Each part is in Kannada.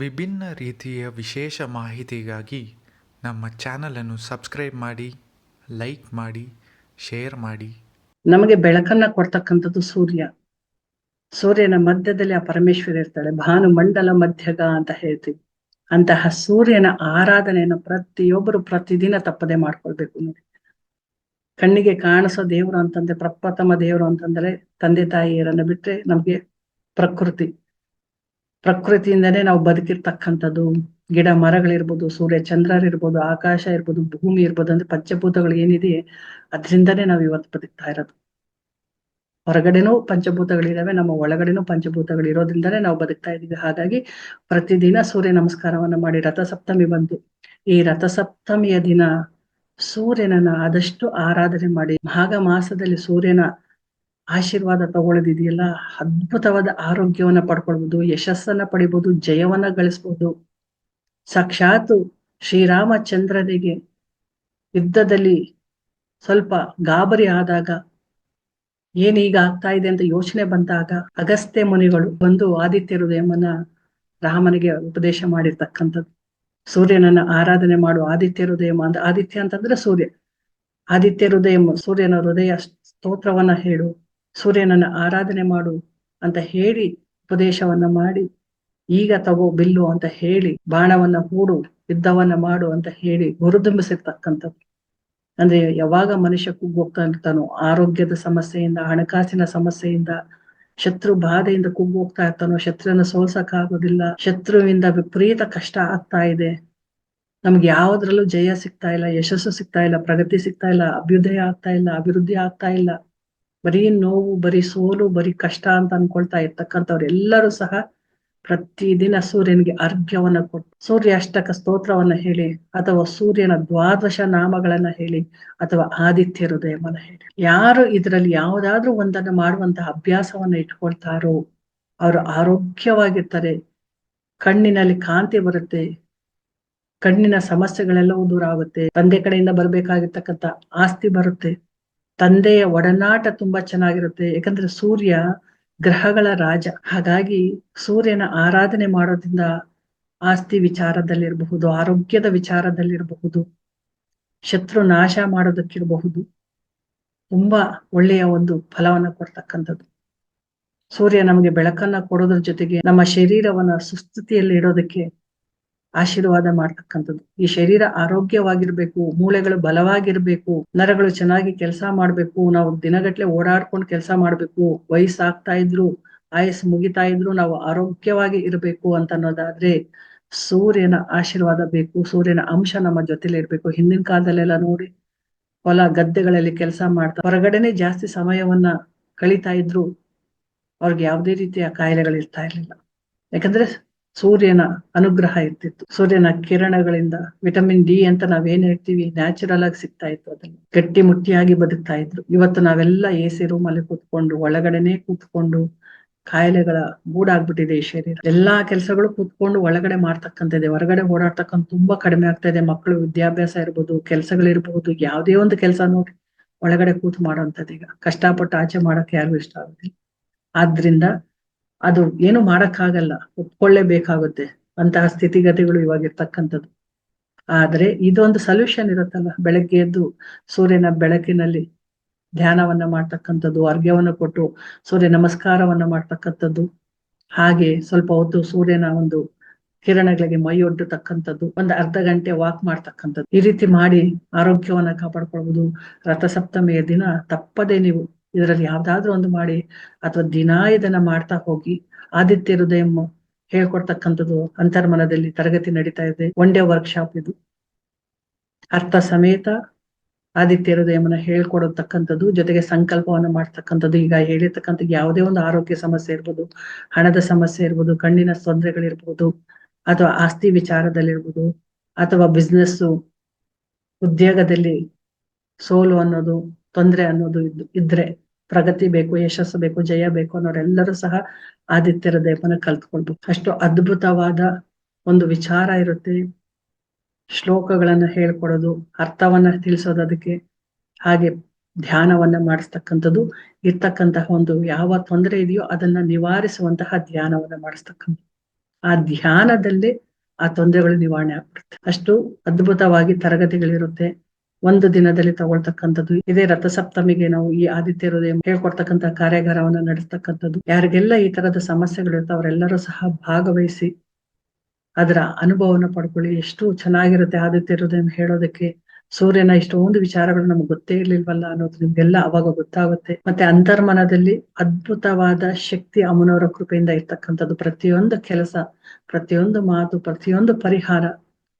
ವಿಭಿನ್ನ ರೀತಿಯ ವಿಶೇಷ ಮಾಹಿತಿಗಾಗಿ ನಮ್ಮ ಚಾನಲನ್ನು ಸಬ್ಸ್ಕ್ರೈಬ್ ಮಾಡಿ, ಲೈಕ್ ಮಾಡಿ, ಶೇರ್ ಮಾಡಿ. ನಮಗೆ ಬೆಳಕನ್ನ ಕೊಡ್ತಕ್ಕಂಥದ್ದು ಸೂರ್ಯ. ಸೂರ್ಯನ ಮಧ್ಯದಲ್ಲಿ ಆ ಪರಮೇಶ್ವರಿ ಇರ್ತಾಳೆ. ಭಾನು ಮಂಡಲ ಮಧ್ಯಗ ಅಂತ ಹೇಳ್ತೀವಿ. ಅಂತಹ ಸೂರ್ಯನ ಆರಾಧನೆಯನ್ನು ಪ್ರತಿಯೊಬ್ಬರು ಪ್ರತಿದಿನ ತಪ್ಪದೆ ಮಾಡ್ಕೊಳ್ಬೇಕು ನೋಡಿ. ಕಣ್ಣಿಗೆ ಕಾಣಿಸೋ ದೇವರು ಅಂತಂದ್ರೆ, ಪ್ರಪ್ರಥಮ ದೇವರು ಅಂತಂದ್ರೆ ತಂದೆ ತಾಯಿಯರನ್ನು ಬಿಟ್ರೆ ನಮ್ಗೆ ಪ್ರಕೃತಿ. ಪ್ರಕೃತಿಯಿಂದನೇ ನಾವು ಬದುಕಿರ್ತಕ್ಕಂಥದ್ದು. ಗಿಡ ಮರಗಳಿರ್ಬೋದು, ಸೂರ್ಯ ಚಂದ್ರರಿರ್ಬೋದು ಆಕಾಶ ಇರ್ಬೋದು, ಭೂಮಿ ಇರ್ಬೋದು ಅಂದ್ರೆ ಪಂಚಭೂತಗಳು ಏನಿದೆ ಅದರಿಂದನೇ ನಾವು ಇವತ್ತು ಬದುಕ್ತಾ ಇರೋದು. ಹೊರಗಡೆನೂ ಪಂಚಭೂತಗಳಿದಾವೆ, ನಮ್ಮ ಒಳಗಡೆನೂ ಪಂಚಭೂತಗಳು ಇರೋದ್ರಿಂದಲೇ ನಾವು ಬದುಕ್ತಾ ಇದೀವಿ. ಹಾಗಾಗಿ ಪ್ರತಿದಿನ ಸೂರ್ಯ ನಮಸ್ಕಾರವನ್ನ ಮಾಡಿ ರಥಸಪ್ತಮಿ ಬಂತು. ಈ ರಥಸಪ್ತಮಿಯ ದಿನ ಸೂರ್ಯನನ್ನ ಆದಷ್ಟು ಆರಾಧನೆ ಮಾಡಿ. ಮಾಘ ಮಾಸದಲ್ಲಿ ಸೂರ್ಯನ ಆಶೀರ್ವಾದ ತಗೊಳ್ಳೋದಿದೆಯಲ್ಲ ಅದ್ಭುತವಾದ ಆರೋಗ್ಯವನ್ನ ಪಡ್ಕೊಳ್ಬಹುದು ಯಶಸ್ಸನ್ನ ಪಡಿಬಹುದು ಜಯವನ್ನ ಗಳಿಸ್ಬಹುದು ಸಾಕ್ಷಾತ್ ಶ್ರೀರಾಮಚಂದ್ರನಿಗೆ ಯುದ್ಧದಲ್ಲಿ ಸ್ವಲ್ಪ ಗಾಬರಿ ಆದಾಗ, ಏನೀಗ ಆಗ್ತಾ ಇದೆ ಅಂತ ಯೋಚನೆ ಬಂದಾಗ ಅಗಸ್ತ್ಯ ಮುನಿಗಳು ಬಂದು ಆದಿತ್ಯ ಹೃದಯಮನ್ನ ರಾಮನಿಗೆ ಉಪದೇಶ ಮಾಡಿರ್ತಕ್ಕಂಥದ್ದು. ಸೂರ್ಯನನ್ನ ಆರಾಧನೆ ಮಾಡು, ಆದಿತ್ಯ ಹೃದಯ ಅಂತ ಆದಿತ್ಯ ಅಂತಂದ್ರೆ ಸೂರ್ಯ. ಆದಿತ್ಯ ಹೃದಯ ಸೂರ್ಯನ ಹೃದಯ ಸ್ತೋತ್ರವನ್ನ ಹೇಳು. ಸೂರ್ಯನನ್ನ ಆರಾಧನೆ ಮಾಡು ಅಂತ ಹೇಳಿ ಉಪದೇಶವನ್ನ ಮಾಡಿ, ಈಗ ತಗೋ ಬಿಲ್ಲು ಅಂತ ಹೇಳಿ ಬಾಣವನ್ನ ಹೂಡು, ಯುದ್ಧವನ್ನ ಮಾಡು ಅಂತ ಹೇಳಿ ಗುರುದುಂಬಿಸಿರ್ತಕ್ಕಂಥದ್ದು ಅಂದ್ರೆ ಯಾವಾಗ ಮನುಷ್ಯ ಕುಗ್ಗೋಗ್ತಾ ಇರ್ತಾನೋ ಆರೋಗ್ಯದ ಸಮಸ್ಯೆಯಿಂದ, ಹಣಕಾಸಿನ ಸಮಸ್ಯೆಯಿಂದ, ಶತ್ರು ಬಾಧೆಯಿಂದ ಕುಗ್ಗೋಗ್ತಾ ಇರ್ತಾನೋ ಶತ್ರುವನ್ನ ಸೋಲ್ಸಕ್ ಆಗೋದಿಲ್ಲ ಶತ್ರುವಿಂದ ವಿಪರೀತ ಕಷ್ಟ ಆಗ್ತಾ ಇದೆ, ನಮ್ಗೆ ಯಾವ್ದ್ರಲ್ಲೂ ಜಯ ಸಿಗ್ತಾ ಇಲ್ಲ, ಯಶಸ್ಸು ಸಿಗ್ತಾ ಇಲ್ಲ, ಪ್ರಗತಿ ಸಿಗ್ತಾ ಇಲ್ಲ, ಅಭ್ಯುದಯ ಆಗ್ತಾ ಇಲ್ಲ, ಅಭಿವೃದ್ಧಿ ಆಗ್ತಾ ಇಲ್ಲ. ಬರೀ ನೋವು, ಬರೀ ಸೋಲು, ಬರೀ ಕಷ್ಟ ಅಂತ ಅನ್ಕೊಳ್ತಾ ಇರ್ತಕ್ಕಂಥವ್ರು ಎಲ್ಲರೂ ಸಹ ಪ್ರತಿದಿನ ಸೂರ್ಯನಿಗೆ ಅರ್ಘ್ಯವನ್ನ ಕೊಟ್ಟು ಸೂರ್ಯ ಅಷ್ಟಕ ಸ್ತೋತ್ರವನ್ನ ಹೇಳಿ, ಅಥವಾ ಸೂರ್ಯನ ದ್ವಾದಶ ನಾಮಗಳನ್ನ ಹೇಳಿ, ಅಥವಾ ಆದಿತ್ಯ ಹೃದಯವನ್ನ ಹೇಳಿ. ಯಾರು ಇದರಲ್ಲಿ ಯಾವುದಾದ್ರೂ ಒಂದನ್ನ ಮಾಡುವಂತಹ ಅಭ್ಯಾಸವನ್ನ ಇಟ್ಕೊಳ್ತಾರೋ, ಅವರು ಆರೋಗ್ಯವಾಗಿರ್ತಾರೆ. ಕಣ್ಣಿನಲ್ಲಿ ಕಾಂತಿ ಬರುತ್ತೆ. ಕಣ್ಣಿನ ಸಮಸ್ಯೆಗಳೆಲ್ಲವೂ ದೂರ ಆಗುತ್ತೆ. ತಂದೆ ಕಡೆಯಿಂದ ಬರ್ಬೇಕಾಗಿರ್ತಕ್ಕಂಥ ಆಸ್ತಿ ಬರುತ್ತೆ. ತಂದೆಯ ಒಡನಾಟ ತುಂಬಾ ಚೆನ್ನಾಗಿರುತ್ತೆ. ಯಾಕಂದ್ರೆ ಸೂರ್ಯ ಗ್ರಹಗಳ ರಾಜ. ಹಾಗಾಗಿ ಸೂರ್ಯನ ಆರಾಧನೆ ಮಾಡೋದ್ರಿಂದ ಆಸ್ತಿ ವಿಚಾರದಲ್ಲಿರಬಹುದು, ಆರೋಗ್ಯದ ವಿಚಾರದಲ್ಲಿರಬಹುದು, ಶತ್ರು ನಾಶ ಮಾಡೋದಕ್ಕಿರಬಹುದು ತುಂಬಾ ಒಳ್ಳೆಯ ಒಂದು ಫಲವನ್ನ ಕೊಡ್ತಕ್ಕಂಥದ್ದು. ಸೂರ್ಯ ನಮಗೆ ಬೆಳಕನ್ನ ಕೊಡೋದ್ರ ಜೊತೆಗೆ ನಮ್ಮ ಶರೀರವನ್ನ ಸುಸ್ಥಿತಿಯಲ್ಲಿ ಇಡೋದಕ್ಕೆ ಆಶೀರ್ವಾದ ಮಾಡ್ತಕ್ಕಂಥದ್ದು. ಈ ಶರೀರ ಆರೋಗ್ಯವಾಗಿರ್ಬೇಕು, ಮೂಳೆಗಳು ಬಲವಾಗಿರ್ಬೇಕು, ನರಗಳು ಚೆನ್ನಾಗಿ ಕೆಲಸ ಮಾಡ್ಬೇಕು, ನಾವು ದಿನಗಟ್ಲೆ ಓಡಾಡ್ಕೊಂಡು ಕೆಲಸ ಮಾಡ್ಬೇಕು, ವಯಸ್ಸಾಗ್ತಾ ಇದ್ರು, ಆಯಸ್ಸು ಮುಗಿತಾ ಇದ್ರು ನಾವು ಆರೋಗ್ಯವಾಗಿ ಇರಬೇಕು ಅಂತ ಅನ್ನೋದಾದ್ರೆ ಸೂರ್ಯನ ಆಶೀರ್ವಾದ ಬೇಕು, ಸೂರ್ಯನ ಅಂಶ ನಮ್ಮ ಜೊತೆಲಿ ಇರ್ಬೇಕು. ಹಿಂದಿನ ಕಾಲದಲ್ಲೆಲ್ಲ ನೋಡಿ, ಹೊಲ ಗದ್ದೆಗಳಲ್ಲಿ ಕೆಲಸ ಮಾಡ್ತಾ, ಹೊರಗಡೆನೆ ಜಾಸ್ತಿ ಸಮಯವನ್ನ ಕಳೀತಾ ಇದ್ರು, ಅವ್ರಿಗೆ ಯಾವುದೇ ರೀತಿಯ ಕಾಯಿಲೆಗಳು ಇರ್ತಾ ಇರ್ಲಿಲ್ಲ. ಯಾಕಂದ್ರೆ ಸೂರ್ಯನ ಅನುಗ್ರಹ ಇರ್ತಿತ್ತು. ಸೂರ್ಯನ ಕಿರಣಗಳಿಂದ ವಿಟಮಿನ್ ಡಿ ಅಂತ ನಾವೇನ್ ಹೇಳ್ತೀವಿ? ನ್ಯಾಚುರಲ್ ಆಗಿ ಸಿಗ್ತಾ ಇತ್ತು ಅದನ್ನ ಗಟ್ಟಿ ಮುಟ್ಟಿಯಾಗಿ ಬದುಕ್ತಾ ಇದ್ರು. ಇವತ್ತು ನಾವೆಲ್ಲ ಎ ಸಿ ರೂಮ್ ಅಲ್ಲಿ ಕೂತ್ಕೊಂಡು, ಒಳಗಡೆನೆ ಕೂತ್ಕೊಂಡು, ಕಾಯಿಲೆಗಳ ಗೂಡಾಗ್ಬಿಟ್ಟಿದೆ ಈ ಶರೀರ. ಎಲ್ಲಾ ಕೆಲಸಗಳು ಕೂತ್ಕೊಂಡು ಒಳಗಡೆ ಮಾಡ್ತಕ್ಕಂಥದ್ದೆ. ಹೊರಗಡೆ ಓಡಾಡ್ತಕ್ಕಂಥ ತುಂಬಾ ಕಡಿಮೆ ಆಗ್ತಾ ಇದೆ ಮಕ್ಕಳು ವಿದ್ಯಾಭ್ಯಾಸ ಇರ್ಬೋದು ಕೆಲ್ಸಗಳಿರ್ಬಹುದು ಯಾವುದೇ ಒಂದು ಕೆಲಸ ನೋಡಿ ಒಳಗಡೆ ಕೂತು ಮಾಡೋಂಥದ್ದು ಈಗ. ಕಷ್ಟಪಟ್ಟು ಆಚೆ ಮಾಡಕ್ ಯಾರಿಗೂ ಇಷ್ಟ ಆಗುದಿಲ್ಲ. ಆದ್ರಿಂದ ಅದು ಏನು ಮಾಡಕ್ಕಾಗಲ್ಲ, ಒಪ್ಕೊಳ್ಳೇಬೇಕಾಗುತ್ತೆ. ಅಂತಹ ಸ್ಥಿತಿಗತಿಗಳು ಇವಾಗ ಇರ್ತಕ್ಕಂಥದ್ದು. ಆದ್ರೆ ಇದೊಂದು ಸೊಲ್ಯೂಷನ್ ಇರುತ್ತಲ್ಲ, ಬೆಳಗ್ಗೆ ಎದ್ದು ಸೂರ್ಯನ ಬೆಳಕಿನಲ್ಲಿ ಧ್ಯಾನವನ್ನ ಮಾಡ್ತಕ್ಕಂಥದ್ದು, ಅರ್ಘ್ಯವನ್ನ ಕೊಟ್ಟು ಸೂರ್ಯ ನಮಸ್ಕಾರವನ್ನ ಮಾಡ್ತಕ್ಕಂಥದ್ದು. ಹಾಗೆ ಸ್ವಲ್ಪ ಹೊತ್ತು ಸೂರ್ಯನ ಒಂದು ಕಿರಣಗಳಿಗೆ ಮೈ ಒಡ್ಡತಕ್ಕಂಥದ್ದು, ಒಂದು ಅರ್ಧ ಗಂಟೆ ವಾಕ್ ಮಾಡ್ತಕ್ಕಂಥದ್ದು. ಈ ರೀತಿ ಮಾಡಿ ಆರೋಗ್ಯವನ್ನ ಕಾಪಾಡ್ಕೊಳ್ಬಹುದು ರಥಸಪ್ತಮಿಯ ದಿನ ತಪ್ಪದೆ ನೀವು ಇದರಲ್ಲಿ ಯಾವ್ದಾದ್ರು ಒಂದು ಮಾಡಿ ಅಥವಾ ದಿನಾ ಇದನ್ನ ಮಾಡ್ತಾ ಹೋಗಿ ಆದಿತ್ಯ ಹೃದಯ ಹೇಳ್ಕೊಡ್ತಕ್ಕಂಥದ್ದು ಅಂತರ್ಮನದಲ್ಲಿ ತರಗತಿ ನಡೀತಾ ಇದೆ. ಒನ್ ಡೇ ವರ್ಕ್ಶಾಪ್ ಇದು. ಅರ್ಥ ಸಮೇತ ಆದಿತ್ಯ ಹೃದಯಮನ ಹೇಳ್ಕೊಡತಕ್ಕಂಥದ್ದು, ಜೊತೆಗೆ ಸಂಕಲ್ಪವನ್ನ ಮಾಡ್ತಕ್ಕಂಥದ್ದು. ಈಗ ಹೇಳಿರ್ತಕ್ಕಂಥ ಯಾವುದೇ ಒಂದು ಆರೋಗ್ಯ ಸಮಸ್ಯೆ ಇರ್ಬೋದು, ಹಣದ ಸಮಸ್ಯೆ ಇರ್ಬೋದು, ಕಣ್ಣಿನ ತೊಂದರೆಗಳಿರ್ಬೋದು, ಅಥವಾ ಆಸ್ತಿ ವಿಚಾರದಲ್ಲಿರ್ಬೋದು, ಅಥವಾ ಬಿಸ್ನೆಸ್ ಉದ್ಯೋಗದಲ್ಲಿ ಸೋಲು ಅನ್ನೋದು, ತೊಂದರೆ ಅನ್ನೋದು ಇದ್ರೆ ಪ್ರಗತಿ ಬೇಕು, ಯಶಸ್ಸು ಬೇಕು, ಜಯ ಬೇಕು ಅನ್ನೋರೆಲ್ಲರೂ ಸಹ ಆದಿತ್ಯರ ದೇವನ ಕಲ್ತ್ಕೊಳ್ಬೇಕು. ಅಷ್ಟು ಅದ್ಭುತವಾದ ಒಂದು ವಿಚಾರ ಇರುತ್ತೆ. ಶ್ಲೋಕಗಳನ್ನ ಹೇಳ್ಕೊಡೋದು, ಅರ್ಥವನ್ನ ತಿಳಿಸೋದು ಅದಕ್ಕೆ, ಹಾಗೆ ಧ್ಯಾನವನ್ನ ಮಾಡಿಸ್ತಕ್ಕಂಥದ್ದು, ಇರ್ತಕ್ಕಂತಹ ಒಂದು ಯಾವ ತೊಂದರೆ ಇದೆಯೋ ಅದನ್ನ ನಿವಾರಿಸುವಂತಹ ಧ್ಯಾನವನ್ನ ಮಾಡಿಸ್ತಕ್ಕಂಥ ಆ ಧ್ಯಾನದಲ್ಲಿ ಆ ತೊಂದರೆಗಳು ನಿವಾರಣೆ ಆಗ್ಬಿಡುತ್ತೆ. ಅಷ್ಟು ಅದ್ಭುತವಾಗಿ ತರಗತಿಗಳಿರುತ್ತೆ. ಒಂದು ದಿನದಲ್ಲಿ ತಗೊಳ್ತಕ್ಕಂಥದ್ದು. ಇದೇ ರಥಸಪ್ತಮಿಗೆ ನಾವು ಈ ಆದಿತ್ಯ ಹೃದಯ ಹೇಳ್ಕೊಡ್ತಕ್ಕಂತ ಕಾರ್ಯಾಗಾರವನ್ನ ನಡೆಸ್ತಕ್ಕಂಥದ್ದು. ಯಾರಿಗೆಲ್ಲ ಈ ತರದ ಸಮಸ್ಯೆಗಳಿರುತ್ತೆ ಅವರೆಲ್ಲರೂ ಸಹ ಭಾಗವಹಿಸಿ ಅದರ ಅನುಭವನ ಪಡ್ಕೊಳ್ಳಿ. ಎಷ್ಟು ಚೆನ್ನಾಗಿರುತ್ತೆ ಆದಿತ್ಯ ಹೃದಯ ಹೇಳೋದಕ್ಕೆ. ಸೂರ್ಯನ ಇಷ್ಟೊಂದು ವಿಚಾರಗಳು ನಮ್ಗೆ ಗೊತ್ತೇ ಇರ್ಲಿಲ್ವಲ್ಲ ಅನ್ನೋದು ನಿಮ್ಗೆಲ್ಲ ಅವಾಗ ಗೊತ್ತಾಗುತ್ತೆ. ಮತ್ತೆ ಅಂತರ್ಮನದಲ್ಲಿ ಅದ್ಭುತವಾದ ಶಕ್ತಿ ಅಮ್ಮನವರ ಕೃಪೆಯಿಂದ ಇರ್ತಕ್ಕಂಥದ್ದು. ಪ್ರತಿಯೊಂದು ಕೆಲಸ, ಪ್ರತಿಯೊಂದು ಮಾತು, ಪ್ರತಿಯೊಂದು ಪರಿಹಾರ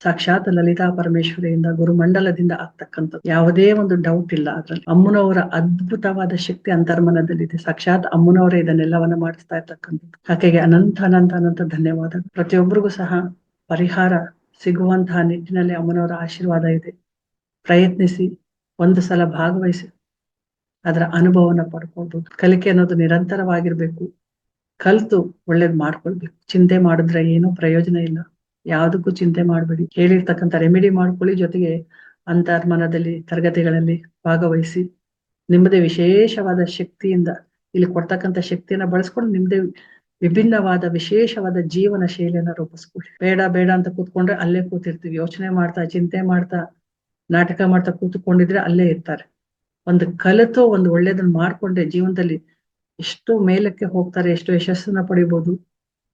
ಸಾಕ್ಷಾತ್ ಲಲಿತಾ ಪರಮೇಶ್ವರಿಯಿಂದ ಗುರುಮಂಡಲದಿಂದ ಆಗ್ತಕ್ಕಂಥದ್ದು. ಯಾವುದೇ ಒಂದು ಡೌಟ್ ಇಲ್ಲ ಅದ್ರಲ್ಲಿ. ಅಮ್ಮನವರ ಅದ್ಭುತವಾದ ಶಕ್ತಿ ಅಂತರ್ಮನದಲ್ಲಿದೆ. ಸಾಕ್ಷಾತ್ ಅಮ್ಮನವರೇ ಇದನ್ನೆಲ್ಲವನ್ನ ಮಾಡಿಸ್ತಾ ಇರ್ತಕ್ಕಂಥದ್ದು. ಆಕೆಗೆ ಅನಂತ ಅನಂತ ಅನಂತ ಧನ್ಯವಾದ ಪ್ರತಿಯೊಬ್ಬರಿಗೂ ಸಹ ಪರಿಹಾರ ಸಿಗುವಂತಹ ನಿಟ್ಟಿನಲ್ಲಿ ಅಮ್ಮನವರ ಆಶೀರ್ವಾದ ಇದೆ. ಪ್ರಯತ್ನಿಸಿ, ಒಂದು ಸಲ ಭಾಗವಹಿಸಿ, ಅದರ ಅನುಭವನ ಪಡ್ಕೊಳ್ಬೋದು. ಕಲಿಕೆ ಅನ್ನೋದು ನಿರಂತರವಾಗಿರ್ಬೇಕು. ಕಲ್ತು ಒಳ್ಳೇದು ಮಾಡ್ಕೊಳ್ಬೇಕು. ಚಿಂತೆ ಮಾಡಿದ್ರೆ ಏನೂ ಪ್ರಯೋಜನ ಇಲ್ಲ. ಯಾವುದಕ್ಕೂ ಚಿಂತೆ ಮಾಡಬೇಡಿ. ಹೇಳಿರ್ತಕ್ಕಂಥ ರೆಮಿಡಿ ಮಾಡ್ಕೊಳ್ಳಿ. ಜೊತೆಗೆ ಅಂತರ್ಮನದಲ್ಲಿ, ತರಗತಿಗಳಲ್ಲಿ ಭಾಗವಹಿಸಿ, ನಿಮ್ಮದೇ ವಿಶೇಷವಾದ ಶಕ್ತಿಯಿಂದ, ಇಲ್ಲಿ ಕೊಡ್ತಕ್ಕಂಥ ಶಕ್ತಿಯನ್ನ ಬಳಸ್ಕೊಂಡು ನಿಮ್ದೇ ವಿಭಿನ್ನವಾದ, ವಿಶೇಷವಾದ ಜೀವನ ಶೈಲಿಯನ್ನ ರೂಪಿಸ್ಕೊಳ್ಳಿ. ಬೇಡ ಬೇಡ ಅಂತ ಕೂತ್ಕೊಂಡ್ರೆ ಅಲ್ಲೇ ಕೂತಿರ್ತೀವಿ. ಯೋಚನೆ ಮಾಡ್ತಾ, ಚಿಂತೆ ಮಾಡ್ತಾ, ನಾಟಕ ಮಾಡ್ತಾ ಕೂತ್ಕೊಂಡಿದ್ರೆ ಅಲ್ಲೇ ಇರ್ತಾರೆ. ಒಂದು ಕಲಿತು, ಒಂದು ಒಳ್ಳೇದನ್ನ ಮಾಡ್ಕೊಂಡ್ರೆ ಜೀವನದಲ್ಲಿ ಎಷ್ಟು ಮೇಲಕ್ಕೆ ಹೋಗ್ತಾರೆ, ಎಷ್ಟು ಯಶಸ್ಸನ್ನ ಪಡಿಬಹುದು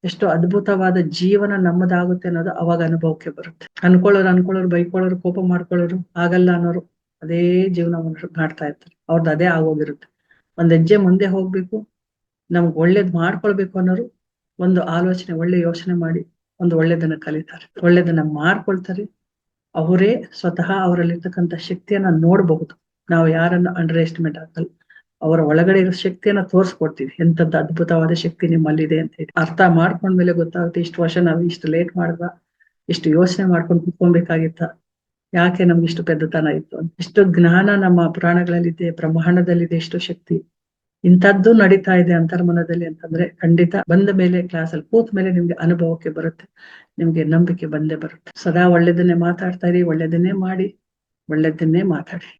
ಎಷ್ಟು ಅದ್ಭುತವಾದ ಜೀವನ ನಮ್ಮದಾಗುತ್ತೆ ಅನ್ನೋದು ಅವಾಗ ಅನುಭವಕ್ಕೆ ಬರುತ್ತೆ. ಅನ್ಕೊಳ್ಳೋರು ಅನ್ಕೊಳ್ಳೋರು, ಬೈಕೊಳ್ಳೋರು, ಕೋಪ ಮಾಡ್ಕೊಳ್ಳೋರು, ಆಗಲ್ಲ ಅನ್ನೋರು ಅದೇ ಜೀವನವನ್ನು ಮಾಡ್ತಾ ಇರ್ತಾರೆ. ಅವ್ರದ್ದು ಅದೇ ಆಗೋಗಿರುತ್ತೆ. ಒಂದ್ ಹೆಜ್ಜೆ ಮುಂದೆ ಹೋಗ್ಬೇಕು, ನಮ್ಗೆ ಒಳ್ಳೇದ್ ಮಾಡ್ಕೊಳ್ಬೇಕು ಅನ್ನೋರು ಒಂದು ಆಲೋಚನೆ, ಒಳ್ಳೆ ಯೋಚನೆ ಮಾಡಿ ಒಂದು ಒಳ್ಳೇದನ್ನ ಕಲಿತಾರೆ. ಒಳ್ಳೇದನ್ನ ಮಾಡ್ಕೊಳ್ತಾರೆ. ಅವರೇ ಸ್ವತಃ ಅವರಲ್ಲಿರ್ತಕ್ಕಂಥ ಶಕ್ತಿಯನ್ನ ನೋಡಬಹುದು. ನಾವು ಯಾರನ್ನು ಅಂಡರ್ ಎಸ್ಟಿಮೇಟ್ ಆಗಲ್ಲ. ಅವರ ಒಳಗಡೆ ಇರೋ ಶಕ್ತಿಯನ್ನ ತೋರಿಸ್ಕೊಡ್ತೀವಿ. ಎಂತದ್ದು ಅದ್ಭುತವಾದ ಶಕ್ತಿ ನಿಮ್ಮಲ್ಲಿದೆ ಅಂತ ಹೇಳಿ. ಅರ್ಥ ಮಾಡ್ಕೊಂಡ್ಮೇಲೆ ಗೊತ್ತಾಗುತ್ತೆ ಇಷ್ಟು ವರ್ಷ ನಾವು ಇಷ್ಟು ಲೇಟ್ ಮಾಡ್ದ ಇಷ್ಟು ಯೋಚನೆ ಮಾಡ್ಕೊಂಡು ಕುತ್ಕೊಬೇಕಾಗಿತ್ತ ಯಾಕೆ ನಮ್ಗೆ ಇಷ್ಟು ಪೆದ್ದತನ ಇತ್ತು ಇಷ್ಟು ಜ್ಞಾನ ನಮ್ಮ ಪುರಾಣಗಳಲ್ಲಿದೆ, ಬ್ರಹ್ಮಾಂಡದಲ್ಲಿದೆ ಎಷ್ಟು ಶಕ್ತಿ. ಇಂಥದ್ದು ನಡೀತಾ ಇದೆ ಅಂತರ್ಮನದಲ್ಲಿ ಅಂತಂದ್ರೆ ಖಂಡಿತ ಬಂದ ಮೇಲೆ ಕ್ಲಾಸ್ ಅಲ್ಲಿ ಕೂತ್ ಮೇಲೆ ನಿಮ್ಗೆ ಅನುಭವಕ್ಕೆ ಬರುತ್ತೆ. ನಿಮ್ಗೆ ನಂಬಿಕೆ ಬಂದೇ ಬರುತ್ತೆ. ಸದಾ ಒಳ್ಳೇದನ್ನೇ ಮಾತಾಡ್ತಾ ಇರಿ, ಒಳ್ಳೇದನ್ನೇ ಮಾಡಿ, ಒಳ್ಳೇದನ್ನೇ ಮಾತಾಡಿ.